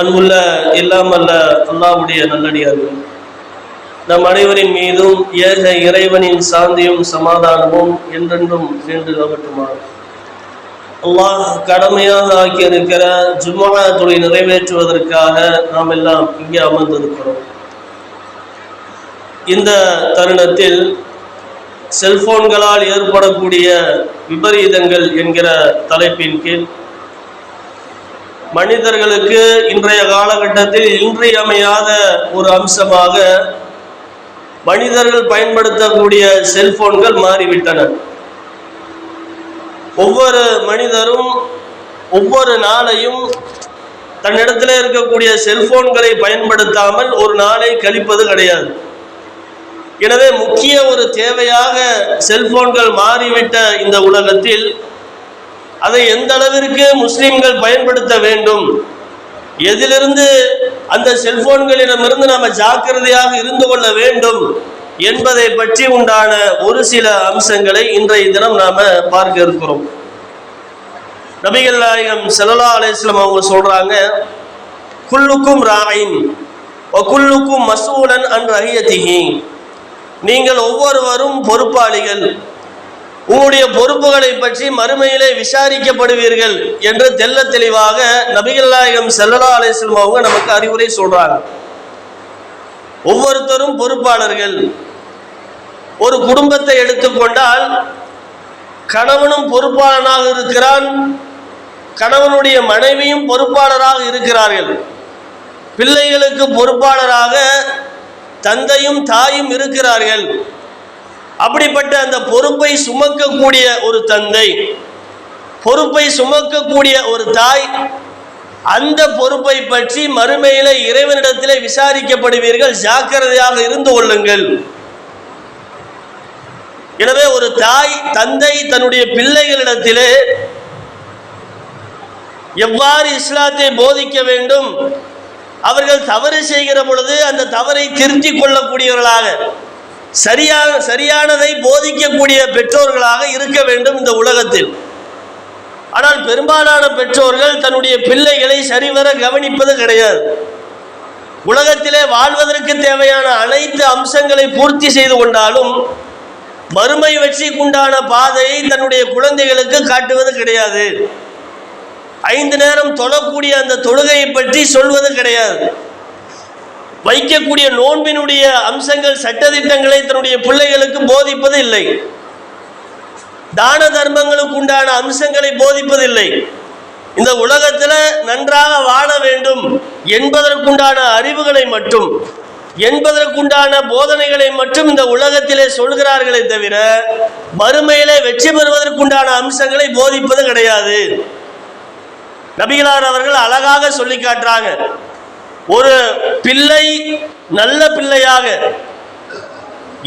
அன்புள்ள எல்லாம் அல்ல அல்லாவுடைய நல்லடியார்கள். நம் அனைவரின் மீதும் ஏக இறைவனின் சாந்தியும் சமாதானமும் என்றென்றும் நின்று நகட்டுமாறு அல்லாஹ் கடமையாக ஆக்கியிருக்கிற ஜும்மா தொழில் நிறைவேற்றுவதற்காக நாம் எல்லாம் இங்கே அமர்ந்திருக்கிறோம். இந்த தருணத்தில் செல்போன்களால் ஏற்படக்கூடிய விபரீதங்கள் என்கிற தலைப்பின் கீழ் மனிதர்களுக்கு இன்றைய காலகட்டத்தில் இன்றியமையாத ஒரு அம்சமாக மனிதர்கள் பயன்படுத்தக்கூடிய செல்போன்கள் மாறிவிட்டன. ஒவ்வொரு மனிதரும் ஒவ்வொரு நாளையும் தன்னிடத்தில் இருக்கக்கூடிய செல்போன்களை பயன்படுத்தாமல் ஒரு நாளை கழிப்பது கிடையாது. எனவே முக்கிய ஒரு தேவையாக செல்போன்கள் மாறிவிட்ட இந்த உலகத்தில் அதை எந்த அளவிற்கு முஸ்லிம்கள் பயன்படுத்த வேண்டும்? எதிலிருந்து அந்த செல்போன்களிடமிருந்து நாம ஜாக்கிரதையாக இருந்து கொள்ள வேண்டும் என்பதை பற்றி உண்டான ஒரு சில அம்சங்களை இன்றைய தினம் நாம பார்க்க இருக்கிறோம். நபிகள் நாயகம் செலலா அலிஸ்லாம் அவங்க சொல்றாங்க குல்லுக்கும் ராயின் குல்லுக்கும் மசூலன் அன் ரஹியத்திகி நீங்கள் ஒவ்வொருவரும் பொறுப்பாளிகள். உங்களுடைய பொறுப்புகளை பற்றி மறுமையிலே விசாரிக்கப்படுவீர்கள் என்று தெல்ல தெளிவாக நபிகள் நாயகம் செல்லலா அலிஸ்லம் அவங்க நமக்கு அறிவுரை சொல்றாங்க. ஒவ்வொருத்தரும் பொறுப்பாளர்கள். ஒரு குடும்பத்தை எடுத்துக்கொண்டால் கணவனும் பொறுப்பாளனாக இருக்கிறான் கணவனுடைய மனைவியும் பொறுப்பாளராக இருக்கிறார்கள். பிள்ளைகளுக்கு பொறுப்பாளராக தந்தையும் தாயும் இருக்கிறார்கள். அப்படிப்பட்ட அந்த பொறுப்பை சுமக்கக்கூடிய ஒரு தந்தை பொறுப்பை சுமக்கக்கூடிய ஒரு தாய் அந்த பொறுப்பை பற்றி மறுமையில இறைவனிடத்திலே விசாரிக்கப்படுவீர்கள். ஜாக்கிரதையாக இருந்து கொள்ளுங்கள். எனவே ஒரு தாய் தந்தை தன்னுடைய பிள்ளைகளிடத்திலே எவ்வாறு இஸ்லாத்தை போதிக்க வேண்டும்? அவர்கள் தவறு செய்கிற பொழுது அந்த தவறை திருத்திக் கொள்ளக்கூடியவர்களாக சரியான சரியானதை போதிக்கக்கூடிய பெற்றோர்களாக இருக்க வேண்டும் இந்த உலகத்தில். ஆனால் பெரும்பாலான பெற்றோர்கள் தன்னுடைய பிள்ளைகளை சரிவர கவனிப்பது கிடையாது. உலகத்திலே வாழ்வதற்கு தேவையான அனைத்து அம்சங்களை பூர்த்தி செய்து கொண்டாலும் மறுமை வெற்றிக்குண்டான பாதையை தன்னுடைய குழந்தைகளுக்கு காட்டுவது கிடையாது. ஐந்து நேரம் தொழக்கூடிய அந்த தொழுகையை பற்றி சொல்வது கிடையாது. வைக்கக்கூடிய நோன்பினுடைய அம்சங்கள் சட்டதிட்டங்களை தன்னுடைய பிள்ளைகளுக்கு போதிப்பது இல்லை தான தர்மங்களுக்கு உண்டான அம்சங்களை போதிப்பதில்லை. இந்த உலகத்தில் நன்றாக வாழ வேண்டும் என்பதற்குண்டான அறிவுகளை மட்டும் என்பதற்குண்டான போதனைகளை மட்டும் இந்த உலகத்திலே சொல்கிறார்களே தவிர மறுமையிலே வெற்றி பெறுவதற்குண்டான அம்சங்களை போதிப்பது கிடையாது. நபிகளார் அவர்கள் அழகாக சொல்லி காட்டுறாங்க. ஒரு பிள்ளை நல்ல பிள்ளையாக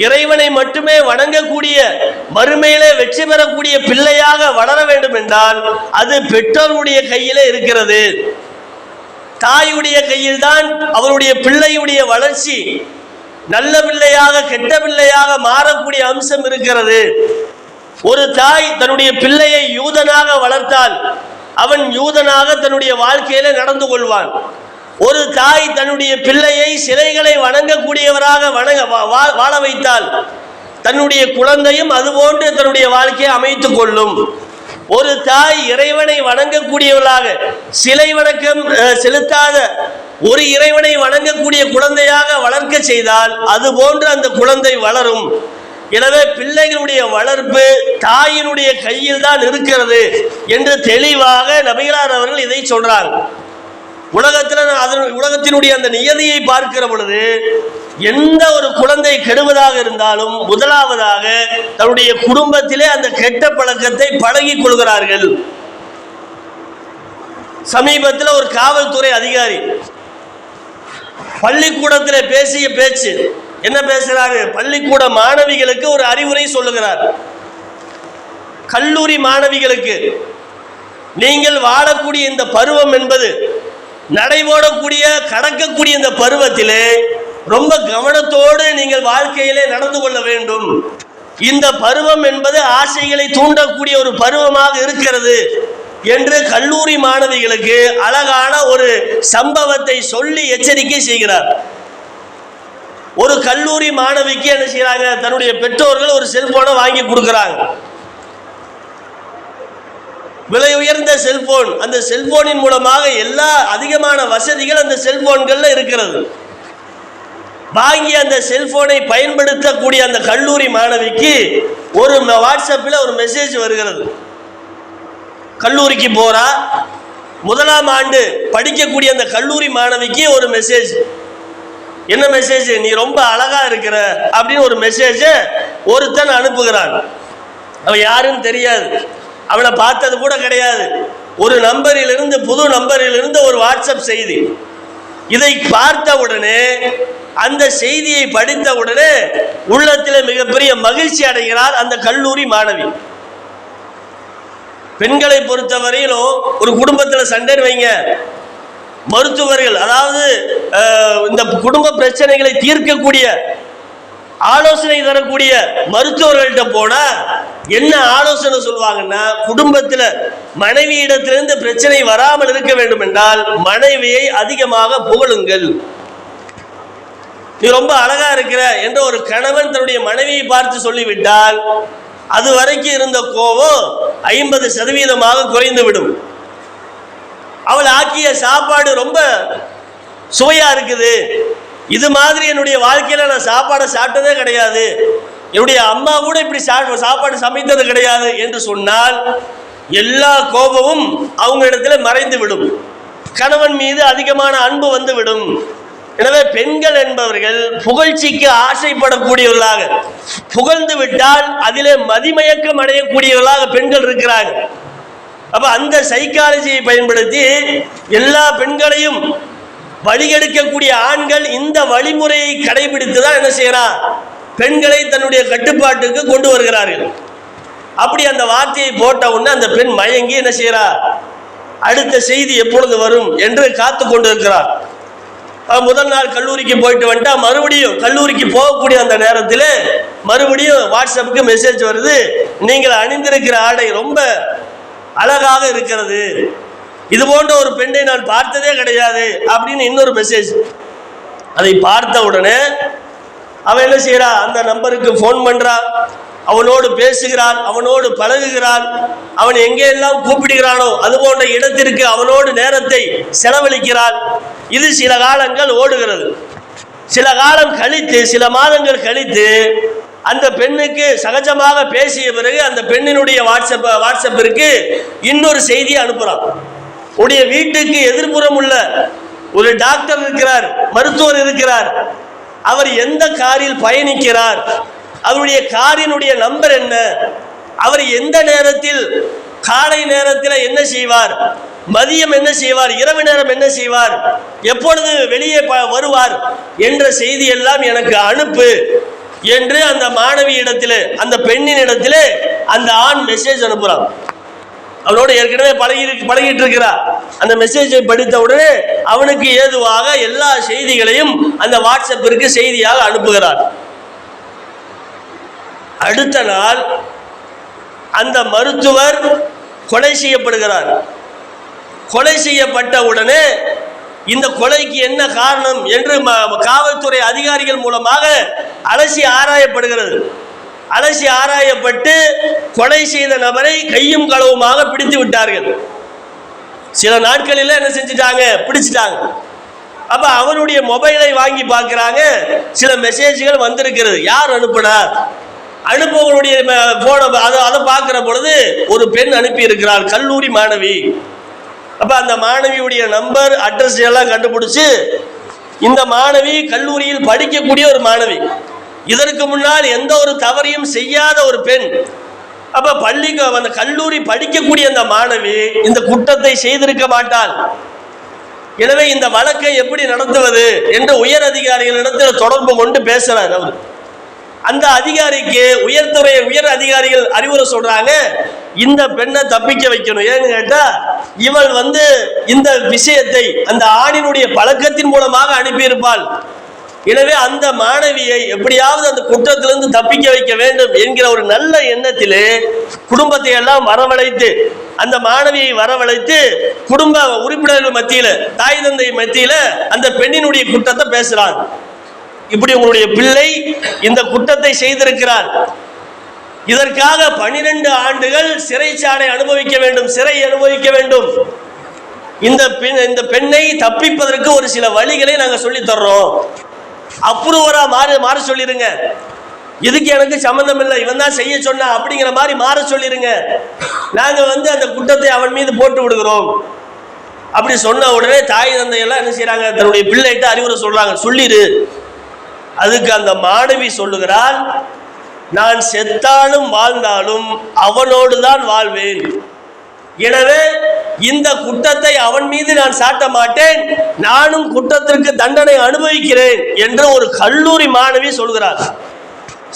இறைவனை மட்டுமே வணங்கக்கூடிய மறுமையிலே வெற்றி பெறக்கூடிய பிள்ளையாக வளர வேண்டும் என்றால் அது பெற்றோருடைய கையிலே இருக்கிறது. தாயுடைய கையில் தான் அவருடைய பிள்ளையுடைய வளர்ச்சி நல்ல பிள்ளையாக கெட்ட பிள்ளையாக மாறக்கூடிய அம்சம் இருக்கிறது. ஒரு தாய் தன்னுடைய பிள்ளையை யூதனாக வளர்த்தால் அவன் யூதனாக தன்னுடைய வாழ்க்கையில நடந்து கொள்வான். ஒரு தாய் தன்னுடைய பிள்ளையை சிலைகளை வணங்கக்கூடியவராக வணங்க வாழ வைத்தால் தன்னுடைய குழந்தையும் அதுபோன்று தன்னுடைய வாழ்க்கையை அமைத்துக் கொள்ளும். ஒரு தாய் இறைவனை வணங்கக்கூடியவளாக சிலை வணக்கம் செலுத்தாத ஒரு இறைவனை வணங்கக்கூடிய குழந்தையாக வளர்க்க செய்தால் அது போன்று அந்த குழந்தை வளரும். எனவே பிள்ளைகளுடைய வளர்ப்பு தாயினுடைய கையில் தான் இருக்கிறது என்று தெளிவாக நபிகளார் அவர்கள் இதை சொல்றாங்க. உலகத்தில் அதன் உலகத்தினுடைய அந்த நியதியை பார்க்கிற பொழுது எந்த ஒரு குழந்தை கெடுவதாக இருந்தாலும் முதலாவதாக தன்னுடைய குடும்பத்திலே அந்த கெட்ட பழக்கத்தை பழகி கொள்கிறார்கள். சமீபத்தில் ஒரு காவல்துறை அதிகாரி பள்ளிக்கூடத்தில் பேசிய பேச்சு. என்ன பேசுகிறாரு பள்ளிக்கூட மாணவிகளுக்கு ஒரு அறிவுரை சொல்லுகிறார். கல்லூரி மாணவிகளுக்கு நீங்கள் வாழக்கூடிய இந்த பருவம் என்பது நடைபோடக்கூடிய கடக்கக்கூடிய இந்த பருவத்திலே ரொம்ப கவனத்தோடு நீங்கள் வாழ்க்கையிலே நடந்து கொள்ள வேண்டும். இந்த பருவம் என்பது ஆசைகளை தூண்டக்கூடிய ஒரு பருவமாக இருக்கிறது என்று கல்லூரி மாணவிகளுக்கு அழகான ஒரு சம்பவத்தை சொல்லி எச்சரிக்கை செய்கிறார். ஒரு கல்லூரி மாணவிக்கு என்ன செய்யறாங்க தன்னுடைய பெற்றோர்கள் ஒரு செல்போனை வாங்கி கொடுக்குறாங்க. விலை உயர்ந்த செல்போன் அந்த செல்போனின் மூலமாக எல்லா அதிகமான வசதிகள் அந்த செல்போன்களில் இருக்கிறது. வாங்கி அந்த செல்போனை பயன்படுத்தக்கூடிய அந்த கல்லூரி மாணவிக்கு ஒரு ம- வாட்ஸ்அப்பில் ஒரு மெசேஜ் வருகிறது. கல்லூரிக்கு போறா. முதலாம் ஆண்டு படிக்கக்கூடிய அந்த கல்லூரி மாணவிக்கு ஒரு மெசேஜ் என்ன மெசேஜ் நீ ரொம்ப அழகா இருக்கிற அப்படின்னு ஒரு மெசேஜை ஒருத்தன் அனுப்புகிறான். அவன் யாருன்னு தெரியாது. அவனை பார்த்தது கூட கிடையாது. ஒரு நம்பரிலிருந்து புது நம்பரிலிருந்து ஒரு வாட்ஸ்அப் செய்தி. இதை பார்த்த உடனே அந்த செய்தியை படித்த உடனே உள்ளத்தில் மிகப்பெரிய மகிழ்ச்சி அடைகிறார் அந்த கல்லூரி மாணவி. பெண்களை பொறுத்தவரையிலும் ஒரு குடும்பத்தில் சண்டைன்னு வைங்க. மருத்துவர்கள் அதாவது இந்த குடும்ப பிரச்சனைகளை தீர்க்கக்கூடிய ஆலோசனை தரக்கூடிய மருத்துவர்கள்ட்ட போனா என்ன ஆலோசனை சொல்லுவாங்கன்னா குடும்பத்துல மனைவியிடத்திலிருந்து பிரச்சனை வராமல் இருக்க வேண்டும் என்றால் மனைவியை அதிகமாக புகழுங்கள். நீ ரொம்ப அழகா இருக்கிற என்ற ஒரு கணவன் தன்னுடைய மனைவியை பார்த்து சொல்லிவிட்டால் அது வரைக்கும் இருந்த கோபம் ஐம்பது சதவீதமாக குறைந்து விடும். அவள் ஆக்கிய சாப்பாடு ரொம்ப சுவையா இருக்குது. இது மாதிரி என்னுடைய வாழ்க்கையில் நான் சாப்பாடை சாப்பிட்டதே கிடையாது. என்னுடைய அம்மா கூட இப்படி சா- சாப்பாடு சமைத்தது கிடையாது என்று சொன்னால் எல்லா கோபமும் அவங்க இடத்துல மறைந்து விடும் கணவன் மீது அதிகமான அன்பு வந்து விடும் எனவே பெண்கள் என்பவர்கள் புகழ்ச்சிக்கு ஆசைப்படக்கூடியவர்களாக புகழ்ந்து விட்டால் அதிலே மதிமயக்கம் அடையக்கூடியவர்களாக பெண்கள் இருக்கிறாங்க அப்ப அந்த சைக்காலஜியை பயன்படுத்தி எல்லா பெண்களையும் வழிகெடுக்கக்கூடிய ஆண்கள் இந்த வழிமுறையை கடைபிடித்து தான் என்ன செய்யறான் பெண்களை தன்னுடைய கட்டுப்பாட்டுக்கு கொண்டு வருகிறார்கள். அப்படி அந்த வார்த்தையை போட்ட உடனே அந்த பெண் மயங்கி என்ன செய்யறா? அடுத்த செய்தி எப்பொழுது வரும் என்று காத்து கொண்டு இருக்கிறார் முதல் நாள் கல்லூரிக்கு போயிட்டு வந்துட்டா மறுபடியும் கல்லூரிக்கு போகக்கூடிய அந்த நேரத்தில் மறுபடியும் வாட்ஸ்அப்புக்கு மெசேஜ் வருது. நீங்கள் அணிந்திருக்கிற ஆடை ரொம்ப அழகாக இருக்கிறது. இது போன்ற ஒரு பெண்ணை நான் பார்த்ததே கிடையாது அப்படின்னு இன்னொரு மெசேஜ் அதை பார்த்த உடனே அவன் என்ன செய்கிறா அந்த நம்பருக்கு ஃபோன் பண்றா. அவனோடு பேசுகிறான் அவனோடு பழகுகிறான். அவன் எங்கெல்லாம் கூப்பிடுகிறானோ அது போன்ற இடத்திற்கு அவனோடு நேரத்தை செலவழிக்கிறான். இது சில காலங்கள் ஓடுகிறது. சில காலம் கழித்து சில மாதங்கள் கழித்து அந்த பெண்ணுக்கு சகஜமாக பேசிய பிறகு அந்த பெண்ணினுடைய வாட்ஸ்அப் வாட்ஸ்அப்பிற்கு இன்னொரு செய்தியை அனுப்புறான். உடைய வீட்டுக்கு எதிர்ப்புறம் உள்ள ஒரு டாக்டர் இருக்கிறார் மருத்துவர் இருக்கிறார். அவர் எந்த காரில் பயணிக்கிறார்? அவருடைய காரினுடைய நம்பர் என்ன? அவர் எந்த நேரத்தில் காலை நேரத்தில் என்ன செய்வார்? மதியம் என்ன செய்வார்? இரவு நேரம் என்ன செய்வார்? எப்பொழுது வெளியே ப- வருவார்? என்ற செய்தி எல்லாம் எனக்கு அனுப்பு என்று அந்த மாணவி அந்த பெண்ணின் இடத்திலே அந்த ஆண் மெசேஜ் அனுப்புறான். அவனோடு ஏற்கனவே பழகி பழகிட்டு இருக்கிறார் அந்த மெசேஜை படித்த உடனே அவனுக்கு ஏதுவாக எல்லா செய்திகளையும் அந்த வாட்ஸ்அப்பிற்கு செய்தியாக அனுப்புகிறார் அடுத்த நாள் அந்த மருத்துவர் கொலை செய்யப்படுகிறார். கொலை செய்யப்பட்ட உடனே இந்த கொலைக்கு என்ன காரணம் என்று காவல்துறை அதிகாரிகள் மூலமாக அலசி ஆராயப்படுகிறது. அலசி ஆராயப்பட்டு கொலை செய்த நபரை கையும் களவுமாக பிடித்து விட்டார்கள். சில நாட்களில் என்ன செஞ்சுட்டாங்க? பிடிச்சிட்டாங்க. அப்ப அவனுடைய மொபைலை வாங்கி பார்க்கிறாங்க. சில மெசேஜ்கள் வந்திருக்கிறது. யார் அனுப்புனா? அனுப்பவனுடைய போனை அதை அதை பார்க்குற பொழுது ஒரு பெண் அனுப்பி இருக்கிறார் கல்லூரி மாணவி. அப்போ அந்த மாணவியுடைய நம்பர் அட்ரஸ் எல்லாம் கண்டுபிடிச்சு இந்த மாணவி கல்லூரியில் படிக்கக்கூடிய ஒரு மாணவி. இதற்கு முன்னால் எந்த ஒரு தவறையும் செய்யாத ஒரு பெண் அப்ப பள்ளிக்கு அந்த கல்லூரி படிக்கக்கூடிய அந்த மாணவி இந்த குற்றத்தை செய்திருக்க மாட்டாள். எனவே இந்த வழக்கை எப்படி நடத்துவது என்று உயர் அதிகாரிகளிடத்தில் தொடர்பு கொண்டு பேசுறார் அவர். அந்த அதிகாரிக்கு உயர்த்துறை உயர் அதிகாரிகள் அறிவுரை சொல்றாங்க இந்த பெண்ணை தப்பிக்க வைக்கணும். ஏன்னு கேட்டா இவள் வந்து இந்த விஷயத்தை அந்த ஆணினுடைய பழக்கத்தின் மூலமாக அனுப்பியிருப்பாள். எனவே அந்த மாணவியை எப்படியாவது அந்த குற்றத்திலிருந்து தப்பிக்க வைக்க வேண்டும் என்கிற ஒரு நல்ல எண்ணத்திலே குடும்பத்தை எல்லாம் வரவழைத்து அந்த மாணவியை வரவழைத்து குடும்ப உறுப்பினர்கள் மத்தியில தாய் தந்தை மத்தியில அந்த பெண்ணினுடைய குற்றத்தை பேசுறாங்க இப்படி உங்களுடைய பிள்ளை இந்த குற்றத்தை செய்திருக்கிறார். இதற்காக பனிரெண்டு ஆண்டுகள் சிறைச்சாலை அனுபவிக்க வேண்டும் சிறை அனுபவிக்க வேண்டும். இந்த பெண் இந்த பெண்ணை தப்பிப்பதற்கு ஒரு சில வழிகளை நாங்கள் சொல்லி அப்ரூவராக அப்ரூவரா மாறு மாற சொல்லிருங்க. இதுக்கு எனக்கு சம்மந்தம் இல்லை. இவன் தான் செய்ய சொன்னா அப்படிங்கிற மாதிரி மாற சொல்லிருங்க. நாங்க வந்து அந்த குற்றத்தை அவன் மீது போட்டு விடுகிறோம். அப்படி சொன்ன உடனே தாய் தந்தை எல்லாம் என்ன செய்கிறாங்க தன்னுடைய பிள்ளைகிட்ட அறிவுரை சொல்றாங்க. சொல்லிடு அதுக்கு அந்த மாணவி சொல்லுகிறாள் நான் செத்தாலும் வாழ்ந்தாலும் அவனோடு தான் வாழ்வேன். எனவே இந்த குற்றத்தை அவன் மீது நான் சாட்ட மாட்டேன். நானும் குற்றத்திற்கு தண்டனை அனுபவிக்கிறேன் என்று ஒரு கல்லூரி மாணவி சொல்கிறார்.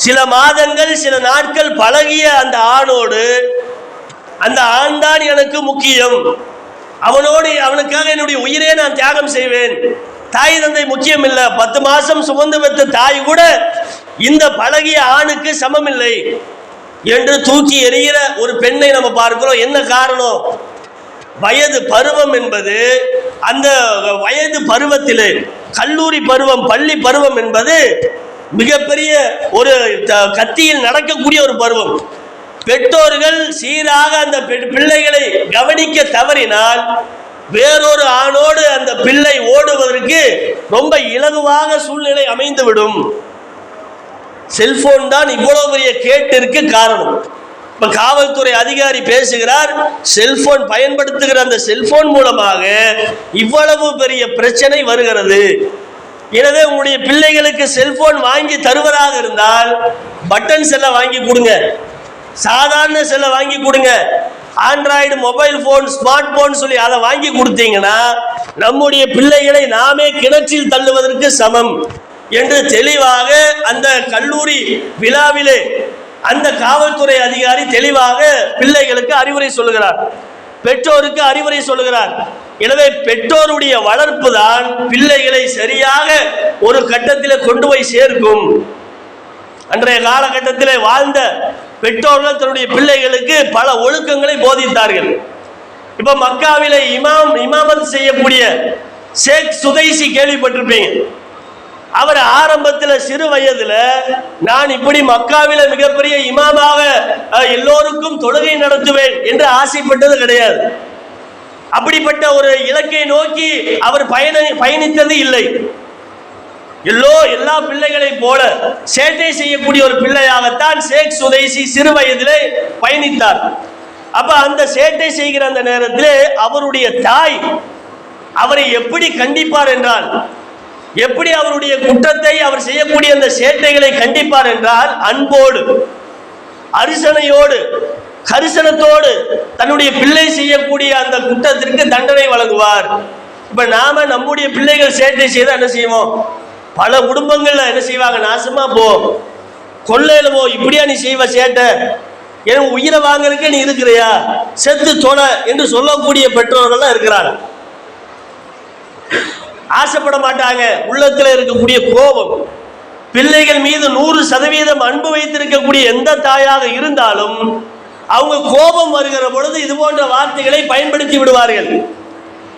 சில மாதங்கள் சில நாட்கள் பழகிய அந்த ஆணோடு அந்த ஆண் தான் எனக்கு முக்கியம். அவனோடு அவனுக்காக என்னுடைய உயிரே நான் தியாகம் செய்வேன். தாய் தந்தை முக்கியம் இல்லை. பத்து மாசம் சுமந்து வைத்த தாய் கூட இந்த பழகிய ஆணுக்கு சமம் இல்லை என்று தூக்கி எறிகிற ஒரு பெண்ணை நம்ம பார்க்கிறோம். என்ன காரணம்? வயது பருவம் என்பது அந்த வயது பருவத்திலே கல்லூரி பருவம் பள்ளி பருவம் என்பது மிகப்பெரிய ஒரு த- கத்தியில் நடக்கக்கூடிய ஒரு பருவம். பெற்றோர்கள் சீராக அந்த பெ- பிள்ளைகளை கவனிக்க தவறினால் வேறொரு ஆணோடு அந்த பிள்ளை ஓடுவதற்கு ரொம்ப இலகுவாக சூழ்நிலை அமைந்துவிடும். செல்போன் தான் இவ்வளவு பெரிய கேட்டிற்கு காரணம். இப்ப காவல்துறை அதிகாரி பேசுகிறார் செல்போன் பயன்படுத்துகிற அந்த செல்போன் மூலமாக இவ்வளவு பெரிய பிரச்சனை வருகிறது. எனவே உங்களுடைய பிள்ளைகளுக்கு செல்போன் வாங்கி தருவதாக இருந்தால் பட்டன் செல்லை வாங்கி கொடுங்க. சாதாரண செல்லை வாங்கி கொடுங்க. Android mobile phone smart phone சொல்லி அதை வாங்கி கொடுத்தீங்கன்னா நம்முடைய பிள்ளைகளை நாமே கிணற்றில் தள்ளுவதற்கு சமம். என்று தெளிவாக அந்த கல்லூரி விழாவிலே அந்த காவல்துறை அதிகாரி தெளிவாக பிள்ளைகளுக்கு அறிவுரை சொல்லுகிறார். பெற்றோருக்கு அறிவுரை சொல்லுகிறார். எனவே பெற்றோருடைய வளர்ப்பு தான் பிள்ளைகளை சரியாக ஒரு கட்டத்தில் கொண்டு போய் சேர்க்கும். அன்றைய காலகட்டத்தில் வாழ்ந்த பெற்றோர்கள் தன்னுடைய பிள்ளைகளுக்கு பல ஒழுக்கங்களை போதித்தார்கள். இப்ப மக்காவிலே இமாம் இமாமத் செய்யக்கூடிய ஷேக் சுதைசி கேள்விப்பட்டிருப்பீங்க. அவர் ஆரம்பத்தில் சிறு வயதுல நான் இப்படி மக்காவில மிகப்பெரிய இமாமாக எல்லோருக்கும் தொழுகை நடத்துவேன் என்று ஆசைப்பட்டது கிடையாது. அப்படிப்பட்ட ஒரு இலக்கை நோக்கி அவர் பயண பயணித்தது இல்லை. எல்லோ எல்லா பிள்ளைகளைப் போல சேட்டை செய்யக்கூடிய ஒரு பிள்ளையாகத்தான் ஷேக் சுதேசி சிறு வயதிலே பயணித்தார். அப்ப அந்த சேட்டை செய்கிற அந்த நேரத்தில் அவருடைய தாய் அவரை எப்படி கண்டிப்பார் என்றால் எப்படி அவருடைய குற்றத்தை அவர் செய்யக்கூடிய அந்த சேட்டைகளை கண்டிப்பார் என்றால் அன்போடு அரிசனையோடு கரிசனத்தோடு தன்னுடைய பிள்ளை செய்யக்கூடிய அந்த குற்றத்திற்கு தண்டனை வழங்குவார். இப்ப நாம நம்முடைய பிள்ளைகள் சேட்டை செய்தால் என்ன செய்வோம்? பல குடும்பங்கள்ல என்ன செய்வாங்க? நாசமா போ கொள்ளையில போ இப்படியா நீ செய்வ சேட்டை? என உயிரை வாங்கறதுக்கு நீ இருக்கிறியா? செத்து தொலை என்று சொல்லக்கூடிய பெற்றோர்கள்லாம் இருக்கிறாங்க. ஆசைப்பட மாட்டாங்க உள்ளத்தில் இருக்கக்கூடிய கோபம். பிள்ளைகள் மீது நூறு சதவீதம் அன்பு வைத்திருக்கக்கூடிய எந்த தாயாக இருந்தாலும் அவங்க கோபம் வருகிற பொழுது இது போன்ற வார்த்தைகளை பயன்படுத்தி விடுவார்கள்.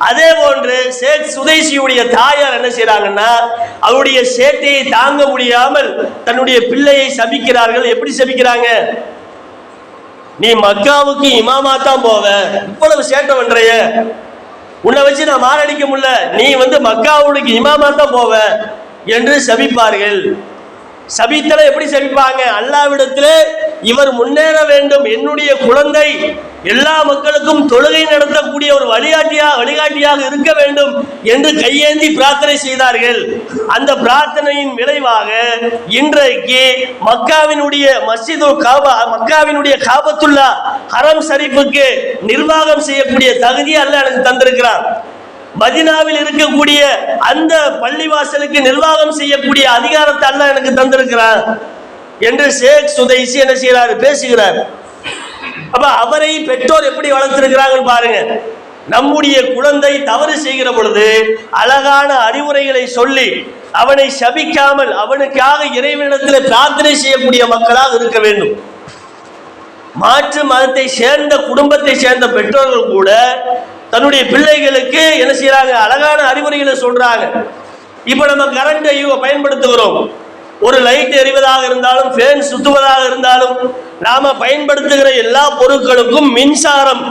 அதே போன்று சேத் சுதேசியுடைய தாயார் என்ன செய்யறாங்கன்னா அவருடைய சேட்டையை தாங்க முடியாமல் தன்னுடைய பிள்ளையை சபிக்கிறார்கள். எப்படி சபிக்கிறாங்க? நீ மக்காவுக்கு இமாமா தான் போவ இவ்வளவு சேட்டை பண்றைய. உன்னை வச்சு நான் மாரடிக்க முடியல. நீ வந்து மக்காவுக்கு இமாமா தான் போவ என்று சபிப்பார்கள். சபித்தல எப்படி சபிப்பாங்க? அல்லாவிடத்துல இவர் முன்னேற வேண்டும். என்னுடைய குழந்தை எல்லா மக்களுக்கும் தொழுகை நடத்தக்கூடிய ஒரு வழிகாட்டியாக வழிகாட்டியாக இருக்க வேண்டும் என்று கையேந்தி பிரார்த்தனை செய்தார்கள். அந்த பிரார்த்தனையின் விளைவாக இன்றைக்கு மக்காவினுடைய மஸ்ஜிதுல் காபா மக்காவினுடைய காபத்துல்லா ஹரம் சரிப்புக்கு நிர்வாகம் செய்யக்கூடிய தகுதி அல்ல எனக்கு தந்திருக்கிறான். மதினாவில் இருக்கக்கூடிய அந்த பள்ளிவாசலுக்கு நிர்வாகம் செய்யக்கூடிய அதிகாரத்தை அல்ல எனக்கு தந்திருக்கிறார் என்று ஷேக் சுதைசி என்ன செய்கிறார் பேசுகிறார். அப்ப அவரை பெற்றோர் எப்படி வளர்த்திருக்கிறாங்கன்னு பாருங்க. நம்முடைய குழந்தை தவறு செய்கிற பொழுது அழகான அறிவுரைகளை சொல்லி அவனை சபிக்காமல் அவனுக்காக இறைவனிடத்தில் பிரார்த்தனை செய்யக்கூடிய மக்களாக இருக்க வேண்டும். மாற்று மதத்தை சேர்ந்த குடும்பத்தை சேர்ந்த பெற்றோர்கள் கூட தன்னுடைய பிள்ளைகளுக்கு என்ன செய்யறாங்க அழகான அறிவுரைகளை சொல்றாங்க. இப்ப நம்ம கரண்டை பயன்படுத்துகிறோம். ஒரு லைட் எரிவதாக இருந்தாலும் ஃபேன் சுத்துவதாக இருந்தாலும் நாம பயன்படுத்துகிற எல்லா பொருட்களுக்கும் மின்சாரம்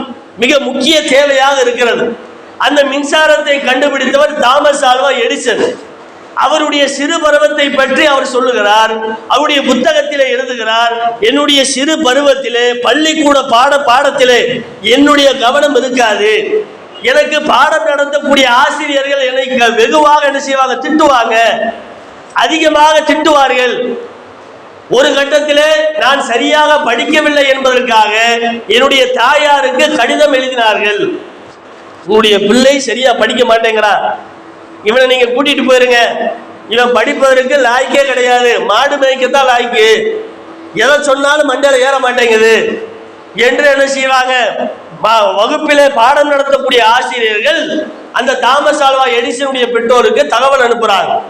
மிக முக்கிய தேவையாக இருக்கிறது. அந்த மின்சாரத்தை கண்டுபிடித்தவர் தாமஸ் ஆல்வா எடிசன். அவருடைய சிறு பருவத்தை பற்றி அவர் சொல்லுகிறார். அவருடைய புத்தகத்திலே எழுதுகிறார் என்னுடைய சிறு பருவத்திலே பள்ளிக்கூட பாட பாடத்திலே என்னுடைய கவனம் இருக்காது. எனக்கு பாடம் நடத்தக்கூடிய ஆசிரியர்கள் என்னை க- வெகுவாக என்ன செய்வாங்க? திட்டுவாங்க. அதிகமாக திட்டுவார்கள். ஒரு கட்டத்தில் நான் சரியாக படிக்கவில்லை என்பதற்காக என்னுடைய தாயாருக்கு கடிதம் எழுதினார்கள். உன்னுடைய பிள்ளை சரியா படிக்க மாட்டேங்கிறான் இவனை நீங்க கூட்டிட்டு போயிருங்க. இவன் படிப்பதற்கு லாய்க்கே கிடையாது. மாடு மேய்க்கத்தான் லாய்க்கு. எதை சொன்னாலும் மண்டையில் ஏற மாட்டேங்குது. என்று என்ன செய்வாங்க? வ- வகுப்பிலே பாடம் நடத்தக்கூடிய ஆசிரியர்கள் அந்த தாமஸ் ஆல்வா எடிசனுடைய பெற்றோருக்கு தகவல் அனுப்புறாங்க.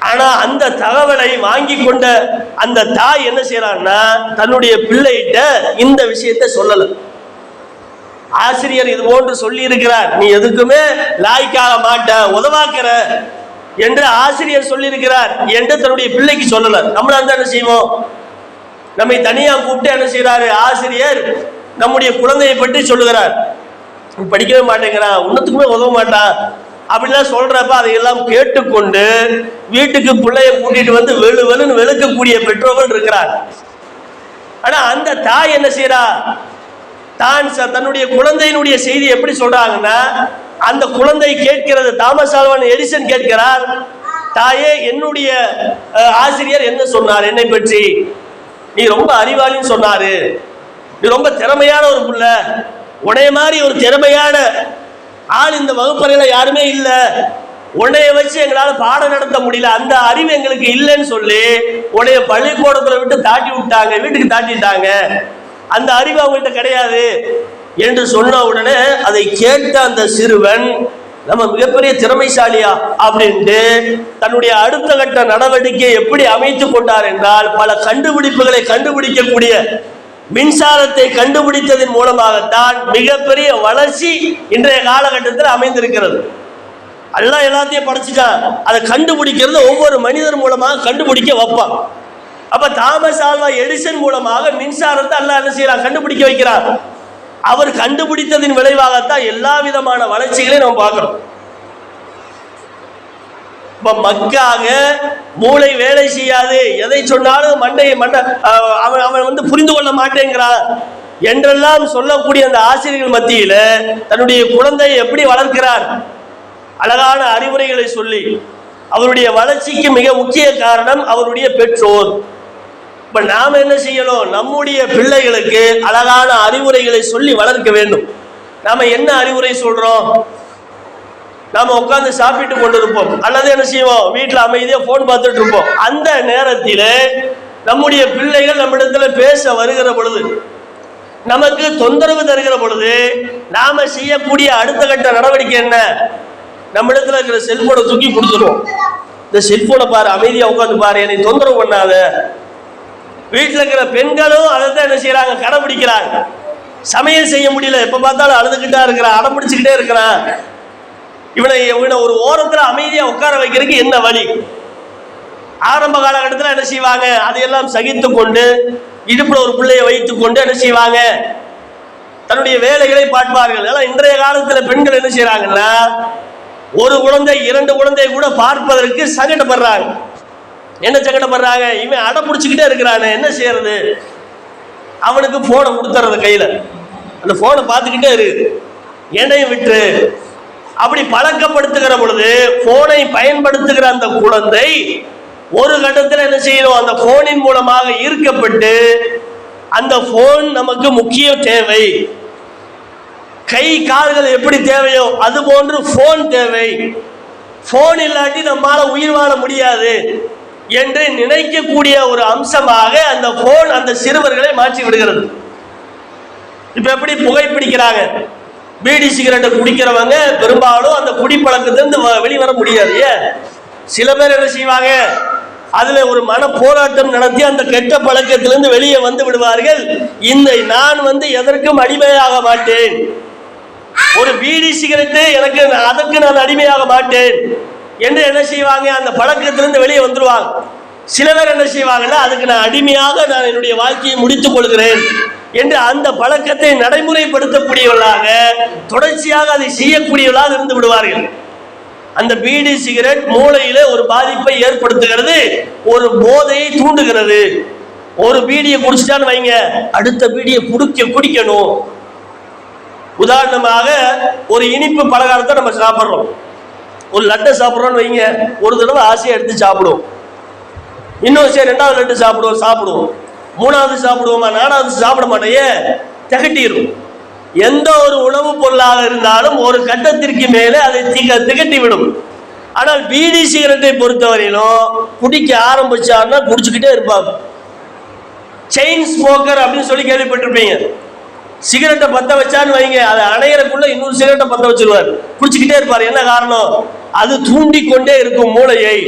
ஆனா அந்த தகவலை வாங்கி கொண்ட அந்த தாய் என்ன செய்யறான்னா தன்னுடைய பிள்ளைகிட்ட இந்த விஷயத்தை சொல்லலை. ஆசிரியர் இது போன்று சொல்லி இருக்கிறார் நீ எதுக்குமே லாய்க்காக மாட்ட உதவாக்கிற என்று ஆசிரியர் சொல்லியிருக்கிறார். என்று தன்னுடைய பிள்ளைக்கு சொல்லல. நம்மள அந்த என்ன செய்வோம்? நம்மை தனியா கூப்பிட்டு என்ன செய்யறாரு ஆசிரியர் நம்முடைய குழந்தையை பற்றி சொல்லுகிறார். படிக்கவே மாட்டேங்கிறான் உன்னத்துக்குமே உதவ மாட்டான் அப்படிலாம் சொல்றப்ப அதையெல்லாம் கேட்டுக்கொண்டு வீட்டுக்கு பிள்ளைய கூட்டிட்டு வந்து வெளு வெளுன்னு வெளுக்கக்கூடிய பெற்றோர்கள் இருக்கிறார் ஆனா அந்த தாய் என்ன செய்யறா தான் தன்னுடைய குழந்தையினுடைய செய்தி எப்படி சொல்றாங்கன்னா அந்த குழந்தை கேட்கிறது தாமஸ் ஆல்வன் எடிசன் கேட்கிறார் தாயே என்னுடைய ஆசிரியர் என்ன சொன்னார்? என்னை பற்றி? நீ ரொம்ப அறிவாளின்னு சொன்னாரு. நீ ரொம்ப திறமையான ஒரு புள்ள. உன்னைய மாதிரி ஒரு திறமையான ஆள் இந்த வகுப்பறையில யாருமே இல்லை. உன்னைய வச்சு எங்களால் பாடம் நடத்த முடியல. அந்த அறிவு எங்களுக்கு இல்லைன்னு சொல்லி உன்னைய பள்ளிக்கூடத்தில் விட்டு தாட்டி விட்டாங்க. வீட்டுக்கு தாட்டிட்டாங்க. அந்த அறிவு அவங்கள்ட்ட கிடையாது என்று சொன்ன உடனே அதை கேட்ட அந்த சிறுவன் நம்ம மிகப்பெரிய திறமைசாலியா? அப்படின்ட்டு தன்னுடைய அடுத்த கட்ட நடவடிக்கையை எப்படி அமைத்து கொண்டார் என்றால் பல கண்டுபிடிப்புகளை கண்டுபிடிக்கக்கூடிய மின்சாரத்தை கண்டுபிடித்ததன் மூலமாகத்தான் மிகப்பெரிய வளர்ச்சி இன்றைய காலகட்டத்தில் அமைந்திருக்கிறது. எல்லாம் எல்லாத்தையும் படைச்சிட்டான் அதை கண்டுபிடிக்கிறது ஒவ்வொரு மனிதர் மூலமாக கண்டுபிடிக்க வைப்பான். அப்ப தாமஸ் ஆல்வா எடிசன் மூலமாக மின்சாரத்தை அல்ல என்ன செய்யறான் கண்டுபிடிக்க வைக்கிறார். அவர் கண்டுபிடித்ததின் விளைவாகத்தான் எல்லா விதமான வளர்ச்சிகளையும் நம்ம பார்க்கிறோம். இப்ப மக்காக மூளை வேலை செய்யாது. எதை சொன்னாலும் மண்டை மண்ட அவன் அவன் வந்து புரிந்து கொள்ள மாட்டேங்கிறான். என்றெல்லாம் சொல்லக்கூடிய அந்த ஆசிரியர்கள் மத்தியில தன்னுடைய குழந்தையை எப்படி வளர்க்கிறார்? அழகான அறிவுரைகளை சொல்லி அவருடைய வளர்ச்சிக்கு மிக முக்கிய காரணம் அவருடைய பெற்றோர். இப்ப நாம என்ன செய்யணும்? நம்முடைய பிள்ளைகளுக்கு அழகான அறிவுரைகளை சொல்லி வளர்க்க வேண்டும். நாம என்ன அறிவுரை சொல்றோம்? நாம உட்காந்து சாப்பிட்டு கொண்டு இருப்போம் அல்லது என்ன செய்வோம்? வீட்டுல அமைதியா போன் பார்த்துட்டு இருப்போம். அந்த நேரத்தில் நம்முடைய பிள்ளைகள் நம்மிடத்துல பேச வருகிற பொழுது நமக்கு தொந்தரவு தருகிற பொழுது நாம செய்யக்கூடிய அடுத்த கட்ட நடவடிக்கை என்ன? நம்மிடத்துல இருக்கிற செல்போனை தூக்கி கொடுத்துருவோம். இந்த செல்போனை பாரு அமைதியா உட்காந்து பாரு என்னை தொந்தரவு பண்ணாத. வீட்டில் இருக்கிற பெண்களும் அதை தான் என்ன செய்யறாங்க? கடைபிடிக்கிறாங்க சமையல் செய்ய முடியல. எப்ப பார்த்தாலும் அழுதுகிட்டா இருக்கிறான். அடம்பிடிச்சுக்கிட்டே இருக்கிறான். இவனை இவனை ஒரு ஓரத்தில் அமைதியா உட்கார வைக்கிறதுக்கு என்ன வழி? ஆரம்ப காலகட்டத்தில் என்ன செய்வாங்க? அதையெல்லாம் சகித்து கொண்டு இடுப்புல ஒரு பிள்ளையை வைத்து கொண்டு என்ன செய்வாங்க? தன்னுடைய வேலைகளை பார்ப்பார்கள். ஆனா இன்றைய காலத்தில் பெண்கள் என்ன செய்யறாங்கன்னா ஒரு குழந்தை இரண்டு குழந்தை கூட பார்ப்பதற்கு சங்கடப்படுறாங்க. என்ன சங்கடப்படுறாங்க? இவன் அடம் பிடிச்சிக்கிட்டே இருக்கிறானே என்ன செய்யறது? அவனுக்கு போனை கொடுத்துறது கையில். அந்த போனை பார்த்துக்கிட்டே இருக்குது என்னையும் விட்டு. அப்படி பழக்கப்படுத்துகிற பொழுது போனை பயன்படுத்துகிற அந்த குழந்தை ஒரு கட்டத்தில் என்ன செய்யணும் அந்த போனின் மூலமாக ஈர்க்கப்பட்டு அந்த போன் நமக்கு முக்கிய தேவை. கை கால்கள் எப்படி தேவையோ அது போன்று போன் தேவை. போன் இல்லாட்டி நம்மளால் உயிர் வாழ முடியாது. என்று நினைக்கக்கூடிய ஒரு அம்சமாக அந்த போன் அந்த சிறுவர்களை மாற்றி விடுகிறது. இப்ப எப்படி புகைப்பிடிக்கிறாங்க? பீடி சிகரெட்டை குடிக்கிறவங்க பெரும்பாலும் அந்த குடிப்பழக்கத்திலிருந்து வ- வெளிவர முடியாது. ஏன்? சில பேர் என்ன செய்வாங்க? அதுல ஒரு மன போராட்டம் நடத்தி அந்த கெட்ட பழக்கத்திலிருந்து வெளியே வந்து விடுவார்கள். இந்த நான் வந்து எதற்கும் அடிமையாக மாட்டேன். ஒரு பீடி சிகரெட்டு எனக்கு அதற்கு நான் அடிமையாக மாட்டேன். என்று என்ன செய்வாங்க? அந்த பழக்கத்திலிருந்து வெளியே வந்துருவாங்க. சில பேர் என்ன செய்வாங்கன்னா அதுக்கு நான் அடிமையாக நான் என்னுடைய வாழ்க்கையை முடித்துக் கொள்கிறேன் என்று அந்த பழக்கத்தை நடைமுறைப்படுத்தக்கூடியவர்களாக தொடர்ச்சியாக அதை செய்யக்கூடியவர்களாக இருந்து விடுவார்கள். அந்த பீடி சிகரெட் மூளையில ஒரு பாதிப்பை ஏற்படுத்துகிறது ஒரு போதையை தூண்டுகிறது. ஒரு பீடியை குடிச்சிட்டான்னு வைங்க அடுத்த பீடியை குடிக்க குடிக்கணும். உதாரணமாக ஒரு இனிப்பு பலகாரத்தை நம்ம சாப்பிட்றோம். ஒரு லட்டை சாப்பிட்றோன்னு வைங்க. ஒரு தடவை ஆசையாக எடுத்து சாப்பிடுவோம். இன்னும் சரி ரெண்டாவது லட்டு சாப்பிடுவோம் சாப்பிடுவோம். மூணாவது சாப்பிடுவோமா நாலாவது சாப்பிட மாட்டேயே திகட்டிடும் எந்த ஒரு உணவுப் பொருளாக இருந்தாலும் ஒரு கட்டத்திற்கு மேலே அதை திக திகட்டி விடும் ஆனால் பீடி சிகரெட்டை பொறுத்தவரையிலும் குடிக்க ஆரம்பிச்சாருன்னா குடிச்சுக்கிட்டே இருப்பாங்க செயின் ஸ்மோக்கர் அப்படின்னு சொல்லி கேள்விப்பட்டிருப்பீங்க. சிகரெட்டை பத்த வச்சான்னு வைங்க. அதை அணையறக்குள்ள இன்னொரு சிகரெட்டை பத்த வச்சிருவார். குடிச்சுக்கிட்டே இருப்பார். என்ன காரணம்? அது தூண்டிக்கொண்டே இருக்கும் மூளையை.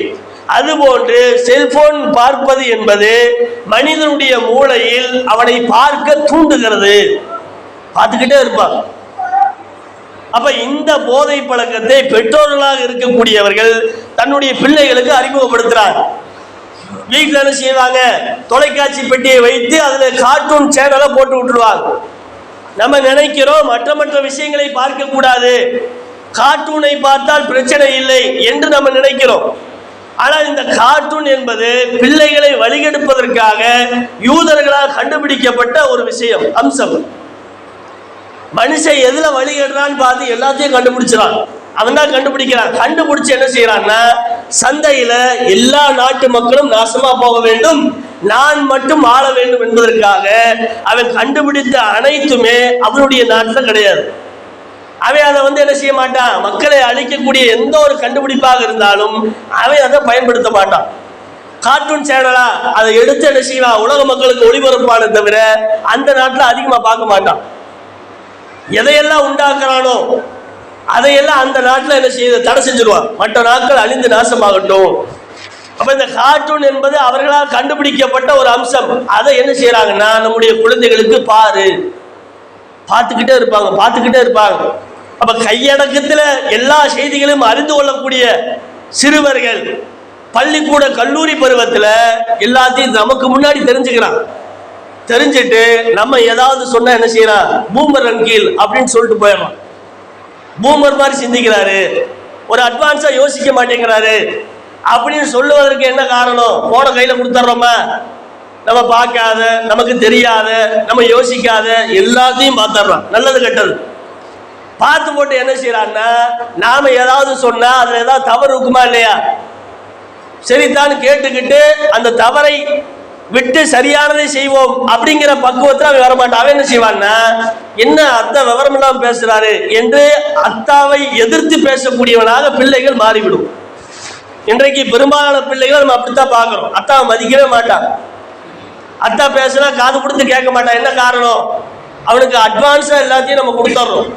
அதுபோன்று செல்போன் பார்ப்பது என்பது மனிதனுடைய மூளையில் அவனை பார்க்க தூண்டுகிறது. பார்த்துக்கிட்டே இருப்பான் அப்ப இந்த போதை பழக்கத்தை பெற்றோர்களாக இருக்கக்கூடியவர்கள் தன்னுடைய பிள்ளைகளுக்கு அறிமுகப்படுத்துறாங்க வீட்டில் என்ன செய்வாங்க? தொலைக்காட்சி பெட்டியை வைத்து அதுல கார்ட்டூன் சேனலை போட்டு விட்டுருவாங்க. நம்ம நினைக்கிறோம் மற்ற மற்ற விஷயங்களை பார்க்க கூடாது கார்ட்டூனை பார்த்தால் பிரச்சனை இல்லை என்று நம்ம நினைக்கிறோம். ஆனால் இந்த கார்ட்டூன் என்பது பிள்ளைகளை வழிகெடுப்பதற்காக யூதர்களால் கண்டுபிடிக்கப்பட்ட ஒரு விஷயம் அம்சம். மனுஷன் எதுல வழிகெடுறான்னு பார்த்து எல்லாத்தையும் கண்டுபிடிச்சிடான் அவன் தான் கண்டுபிடிக்கிறான். கண்டுபிடிச்சு என்ன செய்யறான்னா சந்தையில எல்லா நாட்டு மக்களும் நாசமா போக வேண்டும். நான் மட்டும் ஆள வேண்டும் என்பதற்காக அவன் கண்டுபிடித்த அனைத்துமே அவனுடைய நாட்டில் கிடையாது. அவன் அதை வந்து என்ன செய்ய மாட்டான்? மக்களை அழிக்கக்கூடிய எந்த ஒரு கண்டுபிடிப்பாக இருந்தாலும் அவன் அதை பயன்படுத்த மாட்டான். கார்ட்டூன் சேனலா அதை எடுத்து என்ன செய்வான்? உலக மக்களுக்கு ஒளிபரப்பான தவிர அந்த நாட்டில் அதிகமாக பார்க்க மாட்டான். எதையெல்லாம் உண்டாக்குறானோ அதையெல்லாம் அந்த நாட்டில் என்ன செய்ய தடை செஞ்சிருவான். மற்ற நாட்கள் அழிந்து நாசமாகட்டும். அப்ப இந்த கார்ட்டூன் என்பது அவர்களால் கண்டுபிடிக்கப்பட்ட ஒரு அம்சம். அதை என்ன செய்யறாங்கன்னா நம்முடைய குழந்தைகளுக்கு பாரு. பார்த்துக்கிட்டே இருப்பாங்க பார்த்துக்கிட்டே இருப்பாங்க. அப்ப கையடக்கத்துல எல்லா செய்திகளையும் அறிந்து கொள்ளக்கூடிய சிறுவர்கள் பள்ளிக்கூட கல்லூரி பருவத்துல எல்லாத்தையும் நமக்கு முன்னாடி தெரிஞ்சுக்கிறான். தெரிஞ்சுட்டு நம்ம ஏதாவது சொன்னா என்ன செய்யறான் பூமர் கீழ் அப்படின்னு சொல்லிட்டு போயிடலாம் பூமர் மாதிரி சிந்திக்கிறாரு. ஒரு அட்வான்ஸா யோசிக்க மாட்டேங்கிறாரு. அப்படின்னு சொல்லுவதற்கு என்ன காரணம்? போன கையில கொடுத்துட்றோமா நம்ம பார்க்காத நமக்கு தெரியாத நம்ம யோசிக்காத எல்லாத்தையும் பார்த்துடுறோம் நல்லது கெட்டது. பார்த்து போட்டு என்ன செய்யறான்னா நாம ஏதாவது சொன்னா அதுல ஏதாவது தவறு இருக்குமா இல்லையா? சரிதான் கேட்டுக்கிட்டு அந்த தவறை விட்டு சரியானதை செய்வோம் அப்படிங்கிற பக்குவத்தில் அவன் வரமாட்டான். அவன் என்ன செய்வான்னா என்ன அத்தை விவரம் இல்லாமல் பேசுறாரு என்று அத்தாவை எதிர்த்து பேசக்கூடியவனாக பிள்ளைகள் மாறிவிடும். இன்றைக்கு பெரும்பாலான பிள்ளைகள் நம்ம அப்படித்தான் பார்க்கிறோம். அத்தாவை மதிக்கவே மாட்டான். அத்தா பேசுனா காது கொடுத்து கேட்க மாட்டான். என்ன காரணம்? அவனுக்கு அட்வான்ஸா எல்லாத்தையும் நம்ம கொடுத்துட்றோம்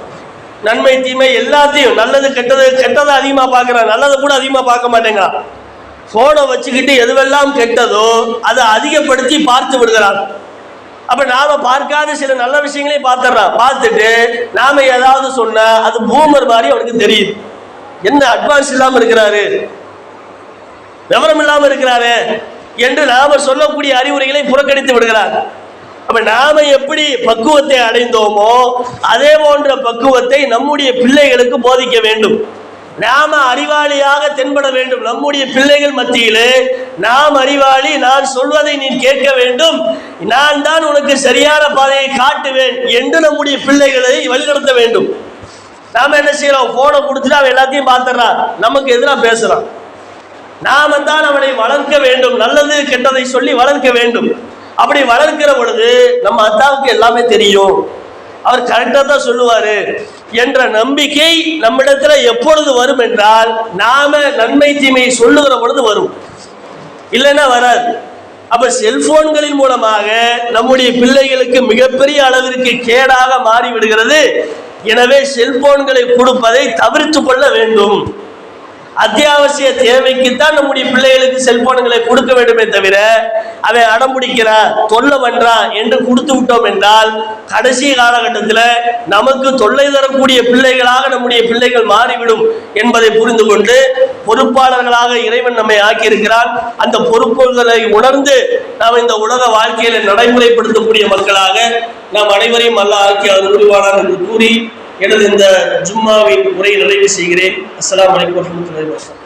நன்மை தீமை எல்லாத்தையும் நல்லது கெட்டது கெட்டதை அதிகமாக பார்க்குறான் நல்லதை கூட அதிகமாக பார்க்க மாட்டேங்கிறான். ஃபோனை வச்சுக்கிட்டு எதுவெல்லாம் கெட்டதோ அதை அதிகப்படுத்தி பார்த்து விடுகிறான். அப்போ நாம் பார்க்காத சில நல்ல விஷயங்களையும் பார்த்துட்றான். பார்த்துட்டு நாம் ஏதாவது சொன்னால் அது பூமர் மாதிரி அவனுக்கு தெரியுது. என்ன அட்வான்ஸ் இல்லாமல் இருக்கிறாரு? விவரம் இல்லாமல் இருக்கிறாரு? என்று நாம சொல்லக்கூடிய அறிவுரைகளை புறக்கணித்து விடுகிறார். அப்ப நாம எப்படி பக்குவத்தை அடைந்தோமோ அதே போன்ற பக்குவத்தை நம்முடைய பிள்ளைகளுக்கு போதிக்க வேண்டும். நாம அறிவாளியாக தென்பட வேண்டும். நம்முடைய பிள்ளைகள் மத்தியிலே நாம் அறிவாளி நான் சொல்வதை நீ கேட்க வேண்டும். நான் தான் உனக்கு சரியான பாதையை காட்டுவேன் என்று நம்முடைய பிள்ளைகளை வழிநடத்த வேண்டும். நாம என்ன செய்யறோம்? போனை கொடுத்துட்டு அவன் எல்லாத்தையும் பார்த்துறான் நமக்கு எதிராக பேசுறான். நாம தான் அவனை வளர்க்க வேண்டும். நல்லது கெட்டதை சொல்லி வளர்க்க வேண்டும். அப்படி வளர்க்கிற பொழுது நம்ம அத்தாவுக்கு எல்லாமே தெரியும். அவர் கரெக்டாக தான் சொல்லுவார். என்ற நம்பிக்கை நம்மிடத்தில் எப்பொழுது வரும் என்றால் நாம நன்மை தீமையை சொல்லுகிற பொழுது வரும். இல்லைன்னா வராது. அப்ப செல்போன்களின் மூலமாக நம்முடைய பிள்ளைகளுக்கு மிகப்பெரிய அளவிற்கு கேடாக மாறிவிடுகிறது. எனவே செல்போன்களை கொடுப்பதை தவிர்த்து கொள்ள வேண்டும். அத்தியாவசிய தேவைக்குத்தான் நம்முடைய பிள்ளைகளுக்கு செல்போன்களை கொடுக்க வேண்டுமே தவிர அவன் அடம் பிடிக்கிறான் தொல்லை பண்றான் என்று கொடுத்து விட்டோம் என்றால் கடைசி காலகட்டத்தில் நமக்கு தொல்லை தரக்கூடிய பிள்ளைகளாக நம்முடைய பிள்ளைகள் மாறிவிடும் என்பதை புரிந்து கொண்டு பொறுப்பாளர்களாக இறைவன் நம்மை ஆக்கியிருக்கிறான். அந்த பொறுப்புகளை உணர்ந்து நாம் இந்த உலக வாழ்க்கையில நடைமுறைப்படுத்தக்கூடிய மக்களாக நாம் அனைவரையும் அல்ல ஆக்கி அவர் உருவானார் என்று கூறி எனது இந்த ஜும்மாவின் உரையை நிறைவு செய்கிறேன். அஸ்லாம் வலைக்கம் வரஹ்மத்துல்லாஹி வபரகாத்துஹு.